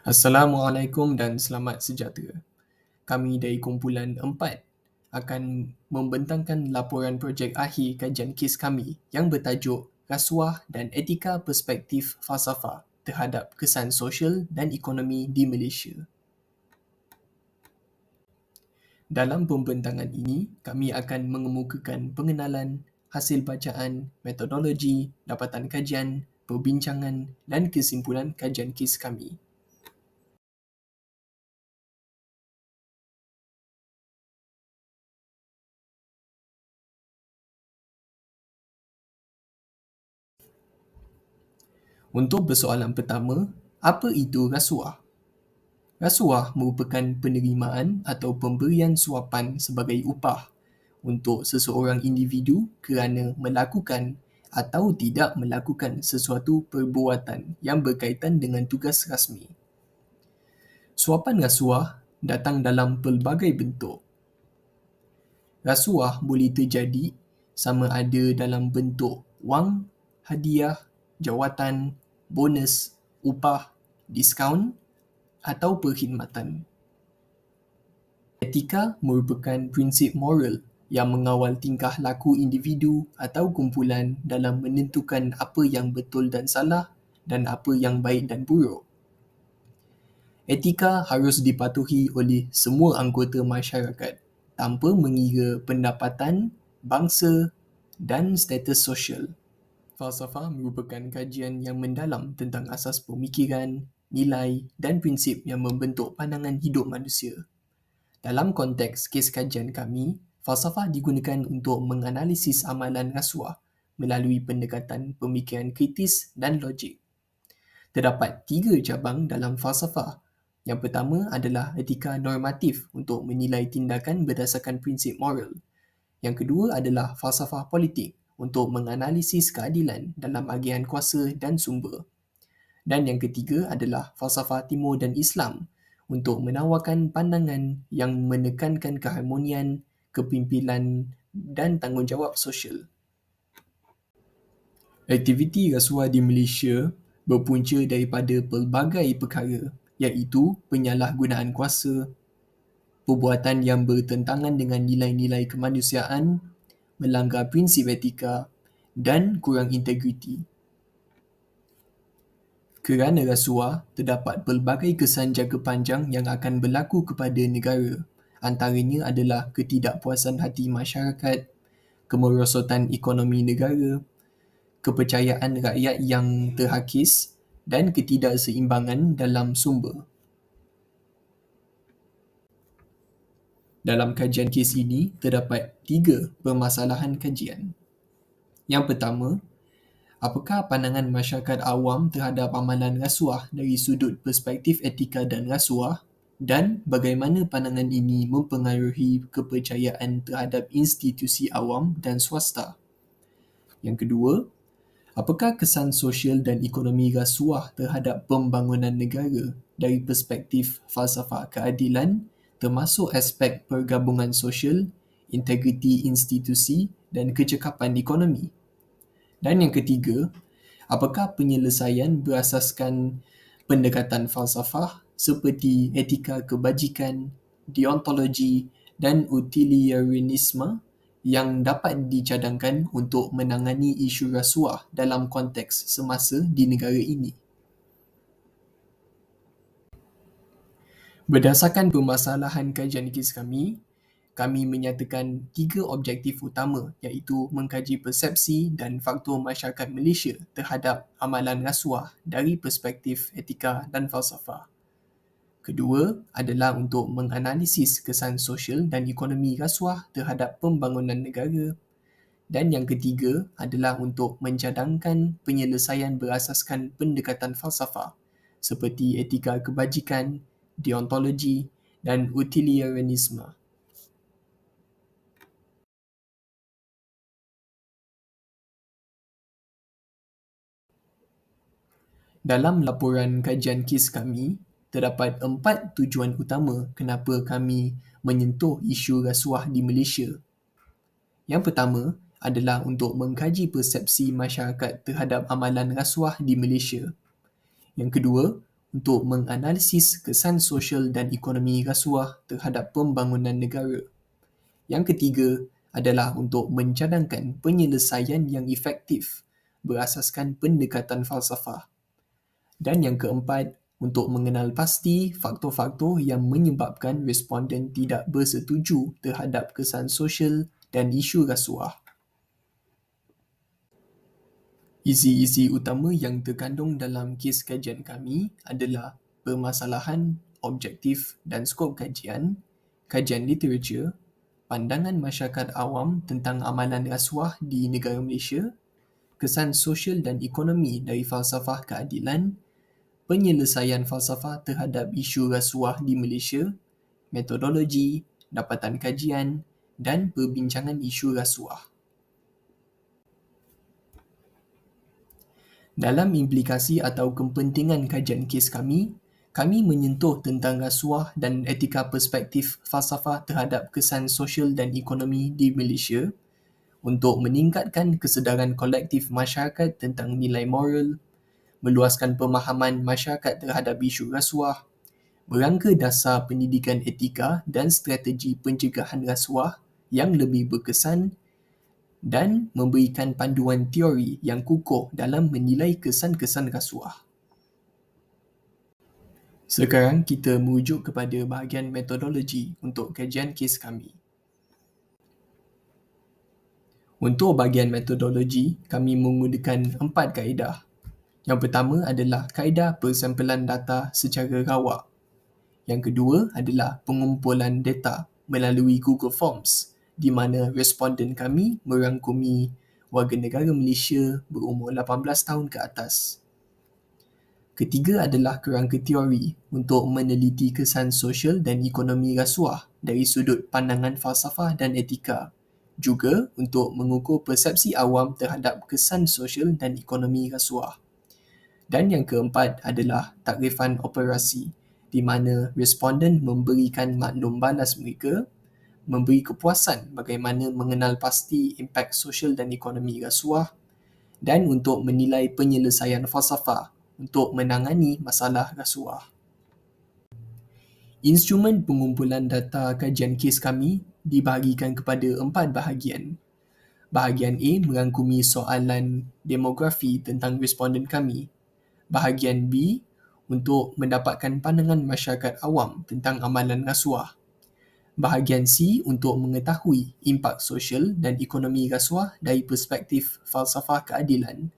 Assalamualaikum dan selamat sejahtera. Kami dari kumpulan 4 akan membentangkan laporan projek akhir kajian kes kami yang bertajuk Rasuah dan Etika Perspektif Falsafah terhadap Kesan Sosial dan Ekonomi di Malaysia. Dalam pembentangan ini, kami akan mengemukakan pengenalan, hasil bacaan, metodologi, dapatan kajian, perbincangan dan kesimpulan kajian kes kami. Untuk persoalan pertama, apa itu rasuah? Rasuah merupakan penerimaan atau pemberian suapan sebagai upah untuk seseorang individu kerana melakukan atau tidak melakukan sesuatu perbuatan yang berkaitan dengan tugas rasmi. Suapan rasuah datang dalam pelbagai bentuk. Rasuah boleh terjadi sama ada dalam bentuk wang, hadiah, jawatan, bonus, upah, diskaun atau perkhidmatan. Etika merupakan prinsip moral yang mengawal tingkah laku individu atau kumpulan dalam menentukan apa yang betul dan salah dan apa yang baik dan buruk. Etika harus dipatuhi oleh semua anggota masyarakat tanpa mengira pendapatan, bangsa dan status sosial. Falsafah merupakan kajian yang mendalam tentang asas pemikiran, nilai dan prinsip yang membentuk pandangan hidup manusia. Dalam konteks kes kajian kami, falsafah digunakan untuk menganalisis amalan rasuah melalui pendekatan pemikiran kritis dan logik. Terdapat tiga cabang dalam falsafah. Yang pertama adalah etika normatif untuk menilai tindakan berdasarkan prinsip moral. Yang kedua adalah falsafah politik untuk menganalisis keadilan dalam agian kuasa dan sumber. Dan yang ketiga adalah falsafah timur dan Islam untuk menawarkan pandangan yang menekankan keharmonian, kepimpinan dan tanggungjawab sosial. Aktiviti rasuah di Malaysia berpunca daripada pelbagai perkara iaitu penyalahgunaan kuasa, perbuatan yang bertentangan dengan nilai-nilai kemanusiaan melanggar prinsip etika dan kurang integriti. Kerana rasuah, terdapat pelbagai kesan jangka panjang yang akan berlaku kepada negara. Antaranya adalah ketidakpuasan hati masyarakat, kemerosotan ekonomi negara, kepercayaan rakyat yang terhakis dan ketidakseimbangan dalam sumber. Dalam kajian kes ini, terdapat tiga permasalahan kajian. Yang pertama, apakah pandangan masyarakat awam terhadap amalan rasuah dari sudut perspektif etika dan rasuah dan bagaimana pandangan ini mempengaruhi kepercayaan terhadap institusi awam dan swasta. Yang kedua, apakah kesan sosial dan ekonomi rasuah terhadap pembangunan negara dari perspektif falsafah keadilan termasuk aspek pergabungan sosial, integriti institusi dan kecekapan ekonomi. Dan yang ketiga, apakah penyelesaian berasaskan pendekatan falsafah seperti etika kebajikan, deontologi dan utilitarianisme yang dapat dicadangkan untuk menangani isu rasuah dalam konteks semasa di negara ini. Berdasarkan permasalahan kajian kes kami, kami menyatakan tiga objektif utama iaitu mengkaji persepsi dan faktor masyarakat Malaysia terhadap amalan rasuah dari perspektif etika dan falsafah. Kedua adalah untuk menganalisis kesan sosial dan ekonomi rasuah terhadap pembangunan negara. Dan yang ketiga adalah untuk mencadangkan penyelesaian berasaskan pendekatan falsafah seperti etika kebajikan, deontologi dan utilitarianisme. Dalam laporan kajian kes kami, terdapat empat tujuan utama kenapa kami menyentuh isu rasuah di Malaysia. Yang pertama adalah untuk mengkaji persepsi masyarakat terhadap amalan rasuah di Malaysia. Yang kedua, untuk menganalisis kesan sosial dan ekonomi rasuah terhadap pembangunan negara. Yang ketiga adalah untuk mencadangkan penyelesaian yang efektif berasaskan pendekatan falsafah. Dan yang keempat, untuk mengenal pasti faktor-faktor yang menyebabkan responden tidak bersetuju terhadap kesan sosial dan isu rasuah. Isi-isi utama yang terkandung dalam kes kajian kami adalah permasalahan objektif dan skop kajian, kajian literatur, pandangan masyarakat awam tentang amalan rasuah di negara Malaysia, kesan sosial dan ekonomi dari falsafah keadilan, penyelesaian falsafah terhadap isu rasuah di Malaysia, metodologi, dapatan kajian dan perbincangan isu rasuah. Dalam implikasi atau kepentingan kajian kes kami, kami menyentuh tentang rasuah dan etika perspektif falsafah terhadap kesan sosial dan ekonomi di Malaysia untuk meningkatkan kesedaran kolektif masyarakat tentang nilai moral, meluaskan pemahaman masyarakat terhadap isu rasuah, berangka dasar pendidikan etika dan strategi pencegahan rasuah yang lebih berkesan dan memberikan panduan teori yang kukuh dalam menilai kesan-kesan rasuah. Sekarang kita merujuk kepada bahagian metodologi untuk kajian kes kami. Untuk bahagian metodologi, kami menggunakan empat kaedah. Yang pertama adalah kaedah persampulan data secara rawak. Yang kedua adalah pengumpulan data melalui Google Forms di mana responden kami merangkumi warga negara Malaysia berumur 18 tahun ke atas. Ketiga adalah kerangka teori untuk meneliti kesan sosial dan ekonomi rasuah dari sudut pandangan falsafah dan etika. Juga untuk mengukur persepsi awam terhadap kesan sosial dan ekonomi rasuah. Dan yang keempat adalah takrifan operasi di mana responden memberikan maklum balas mereka memberi kepuasan bagaimana mengenal pasti impak sosial dan ekonomi rasuah dan untuk menilai penyelesaian falsafah untuk menangani masalah rasuah. Instrumen pengumpulan data kajian kes kami dibahagikan kepada empat bahagian. Bahagian A merangkumi soalan demografi tentang responden kami. Bahagian B untuk mendapatkan pandangan masyarakat awam tentang amalan rasuah. Bahagian C untuk mengetahui impak sosial dan ekonomi rasuah dari perspektif falsafah keadilan.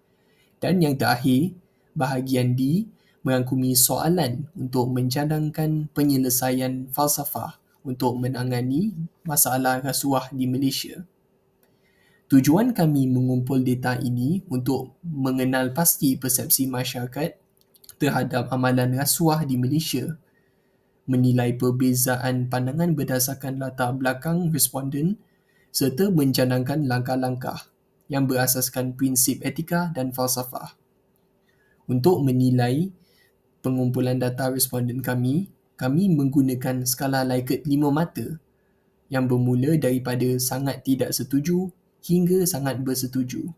Dan yang terakhir, bahagian D merangkumi soalan untuk mencadangkan penyelesaian falsafah untuk menangani masalah rasuah di Malaysia. Tujuan kami mengumpul data ini untuk mengenal pasti persepsi masyarakat terhadap amalan rasuah di Malaysia, menilai perbezaan pandangan berdasarkan latar belakang responden serta mencadangkan langkah-langkah yang berasaskan prinsip etika dan falsafah untuk menilai pengumpulan data responden kami, kami menggunakan skala Likert 5 mata yang bermula daripada sangat tidak setuju hingga sangat bersetuju.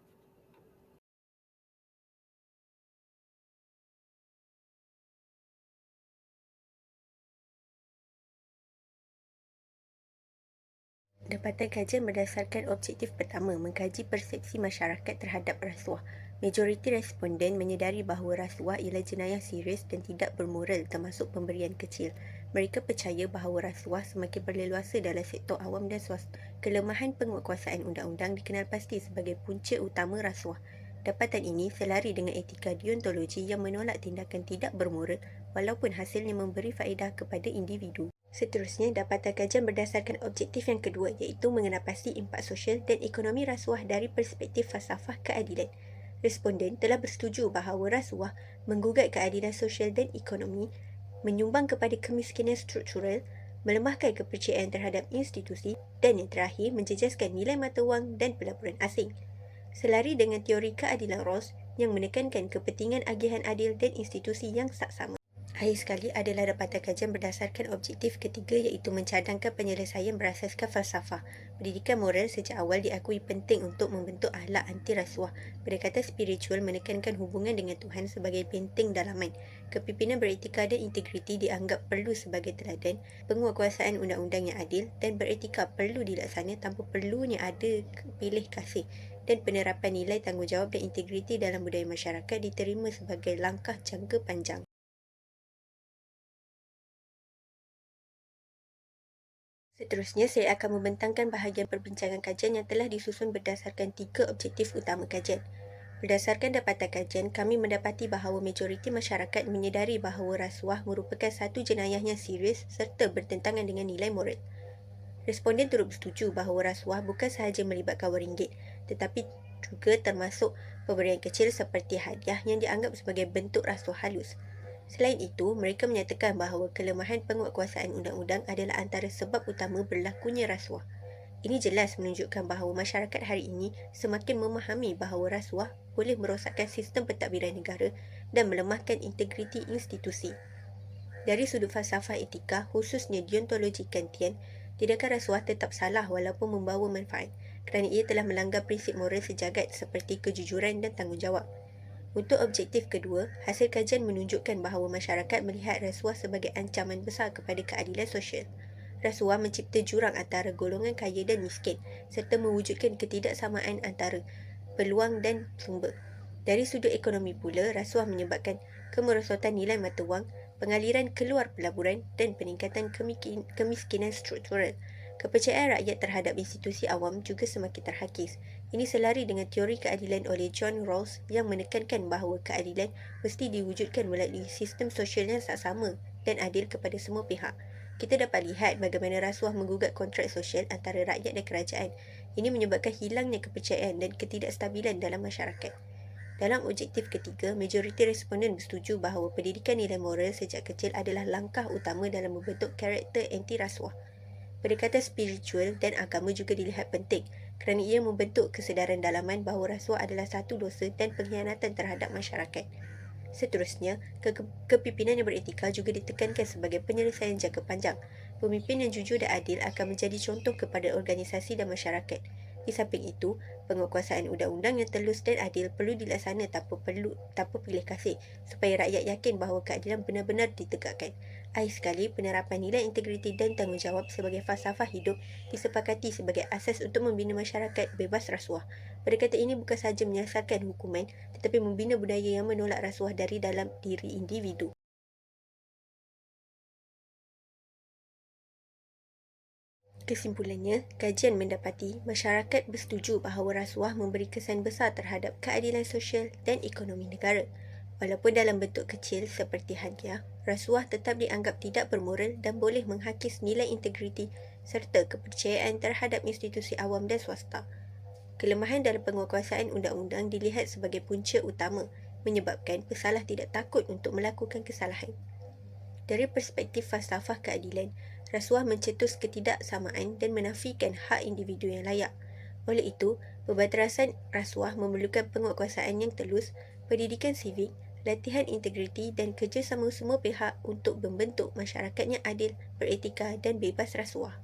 Dapatan kajian berdasarkan objektif pertama mengkaji persepsi masyarakat terhadap rasuah. Majoriti responden menyedari bahawa rasuah ialah jenayah serius dan tidak bermoral termasuk pemberian kecil. Mereka percaya bahawa rasuah semakin berleluasa dalam sektor awam dan swasta. Kelemahan penguatkuasaan undang-undang dikenal pasti sebagai punca utama rasuah. Dapatan ini selari dengan etika deontologi yang menolak tindakan tidak bermoral walaupun hasilnya memberi faedah kepada individu. Seterusnya, dapatan kajian berdasarkan objektif yang kedua iaitu mengenal pasti impak sosial dan ekonomi rasuah dari perspektif falsafah keadilan. Responden telah bersetuju bahawa rasuah menggugat keadilan sosial dan ekonomi, menyumbang kepada kemiskinan struktural, melemahkan kepercayaan terhadap institusi dan yang terakhir menjejaskan nilai mata wang dan pelaburan asing. Selari dengan teori keadilan Ross yang menekankan kepentingan agihan adil dan institusi yang saksama. Akhir sekali adalah dapatan kajian berdasarkan objektif ketiga iaitu mencadangkan penyelesaian berasaskan falsafah. Pendidikan moral sejak awal diakui penting untuk membentuk ahlak anti rasuah. Pendekatan spiritual menekankan hubungan dengan Tuhan sebagai benteng dalaman. Kepimpinan beretika dan integriti dianggap perlu sebagai teladan. Penguatkuasaan undang-undang yang adil dan beretika perlu dilaksana tanpa perlunya ada pilih kasih dan penerapan nilai tanggungjawab dan integriti dalam budaya masyarakat diterima sebagai langkah jangka panjang. Seterusnya, saya akan membentangkan bahagian perbincangan kajian yang telah disusun berdasarkan tiga objektif utama kajian. Berdasarkan dapatan kajian, kami mendapati bahawa majoriti masyarakat menyedari bahawa rasuah merupakan satu jenayah yang serius serta bertentangan dengan nilai moral. Responden turut bersetuju bahawa rasuah bukan sahaja melibatkan wang ringgit, tetapi juga termasuk pemberian kecil seperti hadiah yang dianggap sebagai bentuk rasuah halus. Selain itu, mereka menyatakan bahawa kelemahan penguatkuasaan undang-undang adalah antara sebab utama berlakunya rasuah. Ini jelas menunjukkan bahawa masyarakat hari ini semakin memahami bahawa rasuah boleh merosakkan sistem pentadbiran negara dan melemahkan integriti institusi. Dari sudut falsafah etika, khususnya deontologi kantian, tidakkah rasuah tetap salah walaupun membawa manfaat kerana ia telah melanggar prinsip moral sejagat seperti kejujuran dan tanggungjawab. Untuk objektif kedua, hasil kajian menunjukkan bahawa masyarakat melihat rasuah sebagai ancaman besar kepada keadilan sosial. Rasuah mencipta jurang antara golongan kaya dan miskin serta mewujudkan ketidaksamaan antara peluang dan sumber. Dari sudut ekonomi pula, rasuah menyebabkan kemerosotan nilai mata wang, pengaliran keluar pelaburan dan peningkatan kemiskinan struktural. Kepercayaan rakyat terhadap institusi awam juga semakin terhakis. Ini selari dengan teori keadilan oleh John Rawls yang menekankan bahawa keadilan mesti diwujudkan melalui sistem sosial yang sama dan adil kepada semua pihak. Kita dapat lihat bagaimana rasuah menggugat kontrak sosial antara rakyat dan kerajaan. Ini menyebabkan hilangnya kepercayaan dan ketidakstabilan dalam masyarakat. Dalam objektif ketiga, majoriti responden bersetuju bahawa pendidikan nilai moral sejak kecil adalah langkah utama dalam membentuk karakter anti rasuah. Pendekatan spiritual dan agama juga dilihat penting kerana ia membentuk kesedaran dalaman bahawa rasuah adalah satu dosa dan pengkhianatan terhadap masyarakat. Seterusnya, ke- kepimpinan yang beretika juga ditekankan sebagai penyelesaian jangka panjang. Pemimpin yang jujur dan adil akan menjadi contoh kepada organisasi dan masyarakat. Di samping itu, penguatkuasaan undang-undang yang telus dan adil perlu dilaksana tanpa perlu tanpa pilih kasih supaya rakyat yakin bahawa keadilan benar-benar ditegakkan. Akhir sekali, penerapan nilai integriti dan tanggungjawab sebagai falsafah hidup disepakati sebagai asas untuk membina masyarakat bebas rasuah. Pendekatan ini bukan sahaja menyelesaikan hukuman tetapi membina budaya yang menolak rasuah dari dalam diri individu. Kesimpulannya, kajian mendapati masyarakat bersetuju bahawa rasuah memberi kesan besar terhadap keadilan sosial dan ekonomi negara. Walaupun dalam bentuk kecil seperti hadiah, rasuah tetap dianggap tidak bermoral dan boleh menghakis nilai integriti serta kepercayaan terhadap institusi awam dan swasta. Kelemahan dalam penguatkuasaan undang-undang dilihat sebagai punca utama menyebabkan pesalah tidak takut untuk melakukan kesalahan. Dari perspektif falsafah keadilan, rasuah mencetus ketidaksamaan dan menafikan hak individu yang layak. Oleh itu, pembatasan rasuah memerlukan penguatkuasaan yang telus, pendidikan sivik, latihan integriti dan kerjasama semua pihak untuk membentuk masyarakat yang adil, beretika dan bebas rasuah.